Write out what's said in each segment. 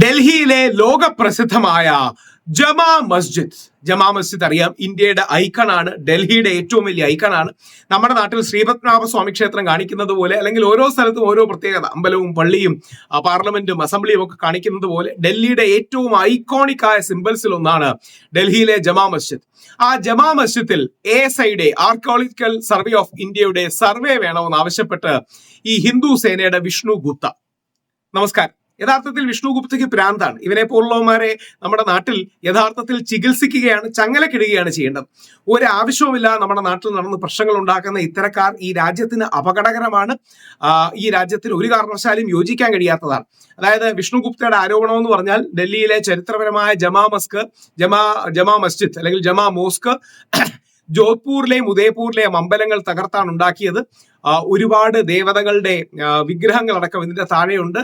ഡൽഹിയിലെ ലോകപ്രസിദ്ധമായ ജമാ മസ്ജിദ്. ജമാ മസ്ജിദ് അറിയാം ഇന്ത്യയുടെ ഐക്കണാണ് ഡൽഹിയുടെ ഏറ്റവും വലിയ ഐക്കണാണ്. നമ്മുടെ നാട്ടിൽ ശ്രീപത്മനാഭ സ്വാമി ക്ഷേത്രം കാണിക്കുന്നത് പോലെ അല്ലെങ്കിൽ ഓരോ സ്ഥലത്തും ഓരോ പ്രത്യേകത അമ്പലവും പള്ളിയും പാർലമെന്റും അസംബ്ലിയും ഒക്കെ കാണിക്കുന്നത് പോലെ ഡൽഹിയുടെ ഏറ്റവും ഐക്കോണിക് ആയ സിംബൽസിൽ ഒന്നാണ് ഡൽഹിയിലെ ജമാ മസ്ജിദ്. ആ ജമാ മസ്ജിദിൽ A S archaeological survey of ഇന്ത്യയുടെ സർവേ വേണമെന്ന് ആവശ്യപ്പെട്ട് ഈ ഹിന്ദു സേനയുടെ വിഷ്ണു ഗുപ്ത. നമസ്കാരം. യഥാർത്ഥത്തിൽ വിഷ്ണുഗുപ്തയ്ക്ക് പ്രാന്താണ്. ഇവനെ പോലുള്ളവന്മാരെ നമ്മുടെ നാട്ടിൽ യഥാർത്ഥത്തിൽ ചികിത്സിക്കുകയാണ് ചങ്ങലക്കിടുകയാണ് ചെയ്യേണ്ടത്. ഒരാവശ്യവുമില്ലാതെ നമ്മുടെ നാട്ടിൽ നടന്ന് പ്രശ്നങ്ങൾ ഉണ്ടാക്കുന്ന ഇത്തരക്കാർ ഈ രാജ്യത്തിന് അപകടകരമാണ്. ഈ രാജ്യത്തിന് ഒരു കാരണവശാലും യോജിക്കാൻ കഴിയാത്തതാണ്. അതായത് വിഷ്ണുഗുപ്തയുടെ ആരോപണം എന്ന് പറഞ്ഞാൽ ഡൽഹിയിലെ ചരിത്രപരമായ ജമാ മസ്ക് ജമാ ജമാ മസ്ജിദ് അല്ലെങ്കിൽ ജമാ മോസ്ക് ജോധ്പൂരിലെയും ഉദയപൂരിലെയും അമ്പലങ്ങൾ തകർത്താണ് ഉണ്ടാക്കിയത്. ഒരുപാട് ദേവതകളുടെ വിഗ്രഹങ്ങൾ അടക്കം ഇതിന്റെ താഴെയുണ്ട്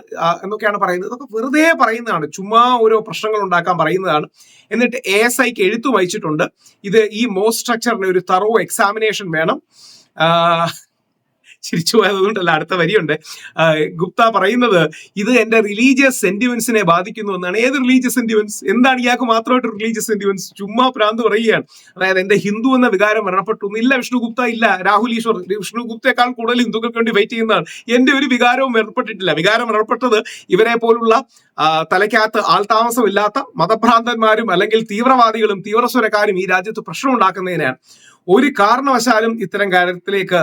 എന്നൊക്കെയാണ് പറയുന്നത്. ഇതൊക്കെ വെറുതെ പറയുന്നതാണ്. ചുമ്മാ ഓരോ പ്രശ്നങ്ങൾ ഉണ്ടാക്കാൻ പറയുന്നതാണ്. എന്നിട്ട് എ എസ് ഐക്ക് എഴുത്തു വഹിച്ചിട്ടുണ്ട് ഇത് ഈ മോസ്റ്റ് സ്ട്രക്ചറിന് ഒരു തറോ എക്സാമിനേഷൻ വേണം. ചിരിച്ചു പോയതുകൊണ്ടല്ല അടുത്ത വരിയുണ്ട്. ഗുപ്ത പറയുന്നത് ഇത് എന്റെ റിലീജിയസ് സെന്റിമെന്റ്സിനെ ബാധിക്കുന്നു എന്നാണ്. ഏത് റിലീജിയസ് സെന്റിമെന്റ്സ് എന്താണ് ഇയാൾക്ക് മാത്രമായിട്ട് റിലീജിയസ് സെന്റിമെന്റ്സ് ചുമ്മാ പ്രാന്ത് പറയുകയാണ്. അതായത് എന്റെ ഹിന്ദു എന്ന വികാരം മരണപ്പെട്ടു. ഇല്ല വിഷ്ണു ഗുപ്ത ഇല്ല. രാഹുൽ ഈശ്വർ വിഷ്ണു ഗുപ്തയെക്കാൾ കൂടുതൽ ഹിന്ദുക്കൾക്ക് വേണ്ടി വെയിറ്റ് ചെയ്യുന്നതാണ്. എന്റെ ഒരു വികാരവും മരണപ്പെട്ടിട്ടില്ല. വികാരം മരണപ്പെട്ടത് ഇവരെ പോലുള്ള തലയ്ക്കകത്ത് ആൾതാമസമില്ലാത്ത മതഭ്രാന്തന്മാരും അല്ലെങ്കിൽ തീവ്രവാദികളും തീവ്രസ്വരക്കാരും ഈ രാജ്യത്ത് പ്രശ്നം ഉണ്ടാക്കുന്നതിനാണ് ഒരു കാരണവശാലും ഇത്തരം കാര്യത്തിലേക്ക്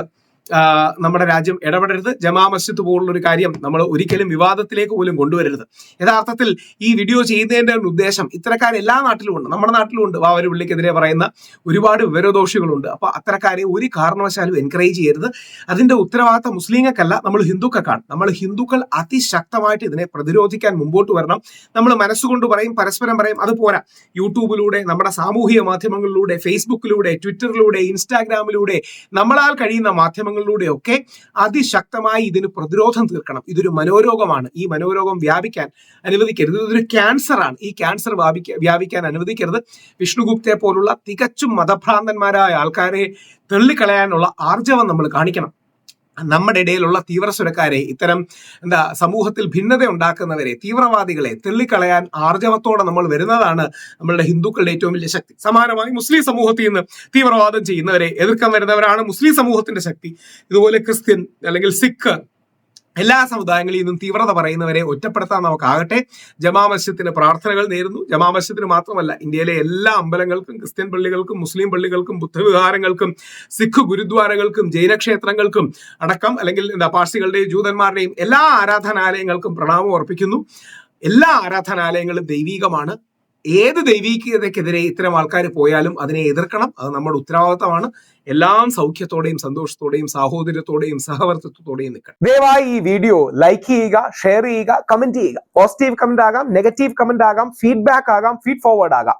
നമ്മുടെ രാജ്യം ഇടപെടരുത്. ജമാ മസ്ജിദ് പോലുള്ള ഒരു കാര്യം നമ്മൾ ഒരിക്കലും വിവാദത്തിലേക്ക് പോലും കൊണ്ടുവരരുത്. യഥാർത്ഥത്തിൽ ഈ വീഡിയോ ചെയ്യുന്നതിന്റെ ഒരു ഉദ്ദേശം ഇത്തരക്കാർ എല്ലാ നാട്ടിലും ഉണ്ട്. നമ്മുടെ നാട്ടിലും ഉണ്ട്. വാവര് പുള്ളിക്കെതിരെ പറയുന്ന ഒരുപാട് വിവരദോഷികളുണ്ട്. അപ്പൊ അത്തരക്കാരെ ഒരു കാരണവശാലും എൻകറേജ് ചെയ്യരുത്. അതിന്റെ ഉത്തരവാദിത്തം മുസ്ലിങ്ങൾക്കല്ല നമ്മൾ ഹിന്ദുക്കൾക്കാണ്. നമ്മൾ ഹിന്ദുക്കൾ അതിശക്തമായിട്ട് ഇതിനെ പ്രതിരോധിക്കാൻ മുമ്പോട്ട് വരണം. നമ്മൾ മനസ്സുകൊണ്ട് പറയും പരസ്പരം പറയും അത് പോരാ. യൂട്യൂബിലൂടെ നമ്മുടെ സാമൂഹിക മാധ്യമങ്ങളിലൂടെ ഫേസ്ബുക്കിലൂടെ ട്വിറ്ററിലൂടെ ഇൻസ്റ്റാഗ്രാമിലൂടെ നമ്മളാൽ കഴിയുന്ന മാധ്യമങ്ങളിലൂടെ ഒക്കെ അതിശക്തമായി ഇതിന് പ്രതിരോധം തീർക്കണം. ഇതൊരു മനോരോഗമാണ്. ഈ മനോരോഗം വ്യാപിക്കാൻ അനുവദിക്കരുത്. ഇതൊരു ക്യാൻസറാണ് ഈ ക്യാൻസർ വ്യാപിക്ക വ്യാപിക്കാൻ അനുവദിക്കരുത്. വിഷ്ണുഗുപ്തയെ പോലുള്ള തികച്ചും മതഭ്രാന്തന്മാരായ ആൾക്കാരെ തള്ളിക്കളയാനുള്ള ആർജവം നമ്മൾ കാണിക്കണം. നമ്മുടെ ഇടയിലുള്ള തീവ്രസുരക്കാരെ ഇത്തരം എന്താ സമൂഹത്തിൽ ഭിന്നത ഉണ്ടാക്കുന്നവരെ തീവ്രവാദികളെ തെള്ളിക്കളയാൻ ആർജവത്തോടെ നമ്മൾ വരുന്നതാണ് നമ്മളുടെ ഹിന്ദുക്കളുടെ ഏറ്റവും വലിയ ശക്തി. സമാനമായി മുസ്ലിം സമൂഹത്തിൽ നിന്ന് തീവ്രവാദം ചെയ്യുന്നവരെ എതിർക്കാൻ വരുന്നവരാണ് മുസ്ലിം സമൂഹത്തിന്റെ ശക്തി. ഇതുപോലെ ക്രിസ്ത്യൻ അല്ലെങ്കിൽ സിഖ് എല്ലാ സമുദായങ്ങളിൽ നിന്നും തീവ്രത പറയുന്നവരെ ഒറ്റപ്പെടുത്താൻ നമുക്കാകട്ടെ. ജമാ മസ്ജിദിന് പ്രാർത്ഥനകൾ നേരുന്നു. ജമാ മസ്ജിദിന് മാത്രമല്ല ഇന്ത്യയിലെ എല്ലാ അമ്പലങ്ങൾക്കും ക്രിസ്ത്യൻ പള്ളികൾക്കും മുസ്ലിം പള്ളികൾക്കും ബുദ്ധവിഹാരങ്ങൾക്കും സിഖ് ഗുരുദ്വാരകൾക്കും ജൈനക്ഷേത്രങ്ങൾക്കും അടക്കം അല്ലെങ്കിൽ എന്താ പാർസികളുടെയും ജൂതന്മാരുടെയും എല്ലാ ആരാധനാലയങ്ങൾക്കും പ്രണാമം അർപ്പിക്കുന്നു. എല്ലാ ആരാധനാലയങ്ങളും ദൈവീകമാണ്. ഏത് ദൈവീകതയ്ക്കെതിരെ ഇത്തരം ആൾക്കാർ പോയാലും അതിനെ എതിർക്കണം. അത് നമ്മുടെ ഉത്തരവാദിത്തമാണ്. എല്ലാം സൗഖ്യത്തോടെയും സന്തോഷത്തോടെയും സാഹോദര്യത്തോടെയും സഹവർത്തിത്വത്തോടെയും നിൽക്കണം. ദയവായി ഈ വീഡിയോ ലൈക്ക് ചെയ്യുക ഷെയർ ചെയ്യുക കമന്റ് ചെയ്യുക. പോസിറ്റീവ് കമന്റ് ആകാം നെഗറ്റീവ് കമന്റ് ആകാം ഫീഡ്ബാക്ക് ആകാം ഫീഡ് ഫോർവേഡ് ആകാം.